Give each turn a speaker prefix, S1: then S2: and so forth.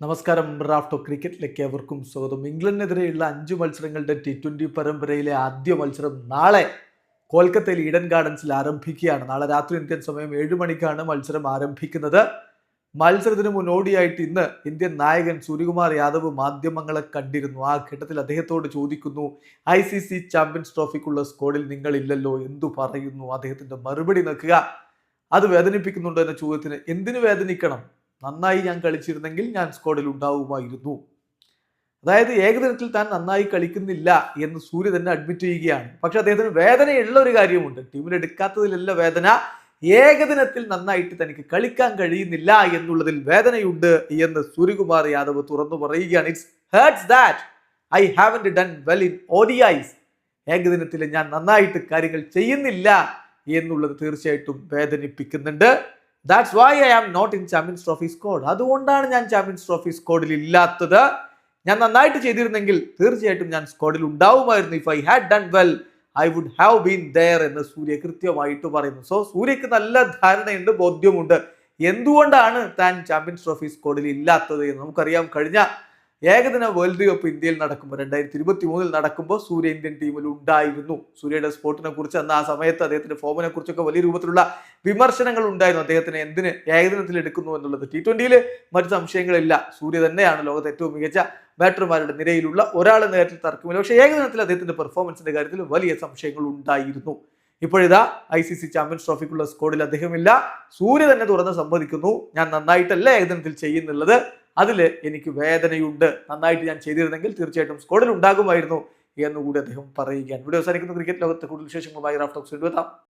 S1: നമസ്കാരം. റാഫ്റ്റോ ക്രിക്കറ്റിലേക്ക് അവർക്കും സ്വാഗതം. ഇംഗ്ലണ്ടിനെതിരെയുള്ള അഞ്ച് മത്സരങ്ങളുടെ ടി ട്വന്റി പരമ്പരയിലെ ആദ്യ മത്സരം നാളെ കൊൽക്കത്തയിൽ ഈഡൻ ഗാർഡൻസിൽ ആരംഭിക്കുകയാണ്. നാളെ രാത്രി ഇന്ത്യൻ സമയം ഏഴ് മണിക്കാണ് മത്സരം ആരംഭിക്കുന്നത്. മത്സരത്തിന് മുന്നോടിയായിട്ട് ഇന്ന് ഇന്ത്യൻ നായകൻ സൂര്യകുമാർ യാദവ് മാധ്യമങ്ങളെ കണ്ടിരുന്നു. ആ ഘട്ടത്തിൽ അദ്ദേഹത്തോട് ചോദിക്കുന്നു ഐ സി സി ചാമ്പ്യൻസ് ട്രോഫിക്കുള്ള സ്കോഡിൽ നിങ്ങളില്ലല്ലോ? എന്തു പറയുന്നു? അദ്ദേഹത്തിന്റെ മറുപടി നിൽക്കുക. അത് വേദനിപ്പിക്കുന്നുണ്ടോ എന്ന ചോദ്യത്തിന് എന്തിനു വേദനിക്കണം? നന്നായി ഞാൻ കളിച്ചിരുന്നെങ്കിൽ ഞാൻ സ്ക്വാഡിൽ ഉണ്ടാവുമായിരുന്നു. അതായത് ഏകദിനത്തിൽ താൻ നന്നായി കളിക്കുന്നില്ല എന്ന് സൂര്യ തന്നെ അഡ്മിറ്റ് ചെയ്യുകയാണ്. പക്ഷെ അദ്ദേഹത്തിന് വേദനയുള്ള ഒരു കാര്യമുണ്ട്. ടീമിൽ എടുക്കാത്തതിലല്ല വേദന ഏകദിനത്തിൽ നന്നായിട്ട് തനിക്ക് കളിക്കാൻ കഴിയുന്നില്ല എന്നുള്ളതിൽ വേദനയുണ്ട് എന്ന് സൂര്യകുമാർ യാദവ് തുറന്നു പറയുകയാണ്. It's hurts that I haven't done well in ODIs ഏകദിനത്തിൽ ഞാൻ നന്നായിട്ട് കാര്യങ്ങൾ ചെയ്യുന്നില്ല എന്നുള്ളത് തീർച്ചയായിട്ടും വേദനിപ്പിക്കുന്നുണ്ട്. That's why I am not in champions trophy squad അതുകൊണ്ടാണ് ഞാൻ ചാമ്പ്യൻസ് ട്രോഫി സ്കോഡിൽ ഇല്ലാത്തത്. ഞാൻ നന്നായിട്ട് ചെയ്തിരുന്നെങ്കിൽ തീർച്ചയായിട്ടും ഞാൻ സ്കോഡിൽ ഉണ്ടാവുമായിരുന്നു. If I had done well I would have been there എന്ന് സൂര്യ കൃത്യമായിട്ട് പറയുന്നു. സോ സൂര്യക്ക് നല്ല ധാരണയുണ്ട് ബോധ്യമുണ്ട്. എന്തുകൊണ്ടാണ് താൻ ചാമ്പ്യൻസ് ട്രോഫി സ്കോഡിൽ ഇല്ലാത്തത് എന്ന് നമുക്കറിയാം കഴിഞ്ഞ ഏകദിന വേൾഡ് കപ്പ് ഇന്ത്യയിൽ നടക്കുമ്പോൾ രണ്ടായിരത്തി ഇരുപത്തി മൂന്നിൽ നടക്കുമ്പോൾ സൂര്യ ഇന്ത്യൻ ടീമിൽ ഉണ്ടായിരുന്നു. സൂര്യയുടെ സ്പോർട്ടിനെ കുറിച്ച് അന്ന് ആ സമയത്ത് അദ്ദേഹത്തിന്റെ ഫോമിനെ കുറിച്ചൊക്കെ വലിയ രൂപത്തിലുള്ള വിമർശനങ്ങൾ ഉണ്ടായിരുന്നു. അദ്ദേഹത്തിന് എന്തിന് ഏകദിനത്തിൽ എടുക്കുന്നു എന്നുള്ളത് ടി ട്വന്റിയിൽ മറ്റു സംശയങ്ങളില്ല. സൂര്യ തന്നെയാണ് ലോകത്തെ ഏറ്റവും മികച്ച ബാറ്റർമാരുടെ നിരയിലുള്ള എന്ന കാര്യത്തിൽ തർക്കമില്ല. പക്ഷേ ഏകദിനത്തിൽ അദ്ദേഹത്തിന്റെ പെർഫോമൻസിന്റെ കാര്യത്തിൽ വലിയ സംശയങ്ങൾ ഉണ്ടായിരുന്നു. ഇപ്പോഴിതാ ഐ സി സി ചാമ്പ്യൻസ് ട്രോഫിക്കുള്ള സ്കോഡിൽ അദ്ദേഹമില്ല. സൂര്യ തന്നെ തുറന്ന് സംവദിക്കുന്നു. ഞാൻ നന്നായിട്ടല്ല ഏകദിനത്തിൽ ചെയ്യുന്നുള്ളത്? അതിൽ എനിക്ക് വേദനയുണ്ട്. നന്നായിട്ട് ഞാൻ ചെയ്തിരുന്നെങ്കിൽ തീർച്ചയായിട്ടും സ്കോഡിൽ ഉണ്ടാകുമായിരുന്നു എന്നുകൂടി അദ്ദേഹം പറയുകയാണ്. ഇവിടെ അവസാനിക്കുന്ന. ക്രിക്കറ്റ് ലോകത്തെ കൂടുതൽ വിശേഷങ്ങളുമായി റാഫ്റ്റോക്സ് എത്താം